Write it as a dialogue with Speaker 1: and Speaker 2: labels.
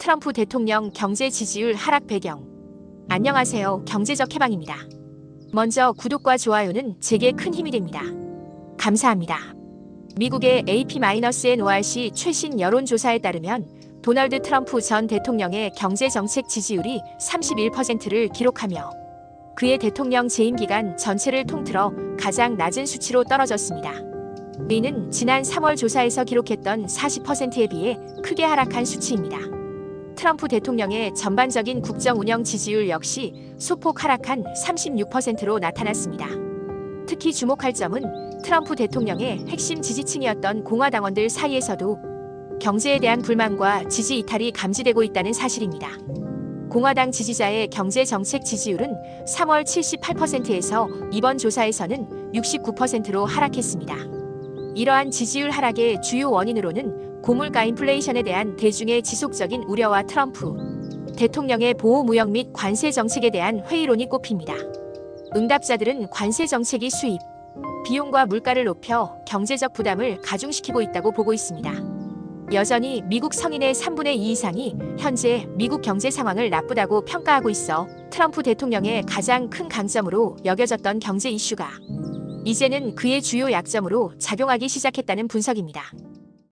Speaker 1: 트럼프 대통령 경제 지지율 하락 배경. 안녕하세요. 경제적 해방입니다. 먼저 구독과 좋아요는 제게 큰 힘이 됩니다. 감사합니다. 미국의 AP-NORC 최신 여론조사에 따르면 도널드 트럼프 전 대통령의 경제 정책 지지율이 31%를 기록하며 그의 대통령 재임 기간 전체를 통틀어 가장 낮은 수치로 떨어졌습니다. 이는 지난 3월 조사에서 기록했던 40%에 비해 크게 하락한 수치입니다. 트럼프 대통령의 전반적인 국정 운영 지지율 역시 소폭 하락한 36%로 나타났습니다. 특히 주목할 점은 트럼프 대통령의 핵심 지지층이었던 공화당원들 사이에서도 경제에 대한 불만과 지지 이탈이 감지되고 있다는 사실입니다. 공화당 지지자의 경제 정책 지지율은 3월 78%에서 이번 조사에서는 69%로 하락했습니다. 이러한 지지율 하락의 주요 원인으로는 고물가 인플레이션에 대한 대중의 지속적인 우려와 트럼프 대통령의 보호 무역 및 관세 정책에 대한 회의론이 꼽힙니다. 응답자들은 관세 정책이 수입, 비용과 물가를 높여 경제적 부담을 가중시키고 있다고 보고 있습니다. 여전히 미국 성인의 3분의 2 이상이 현재 미국 경제 상황을 나쁘다고 평가하고 있어 트럼프 대통령의 가장 큰 강점으로 여겨졌던 경제 이슈가 이제는 그의 주요 약점으로 작용하기 시작했다는 분석입니다.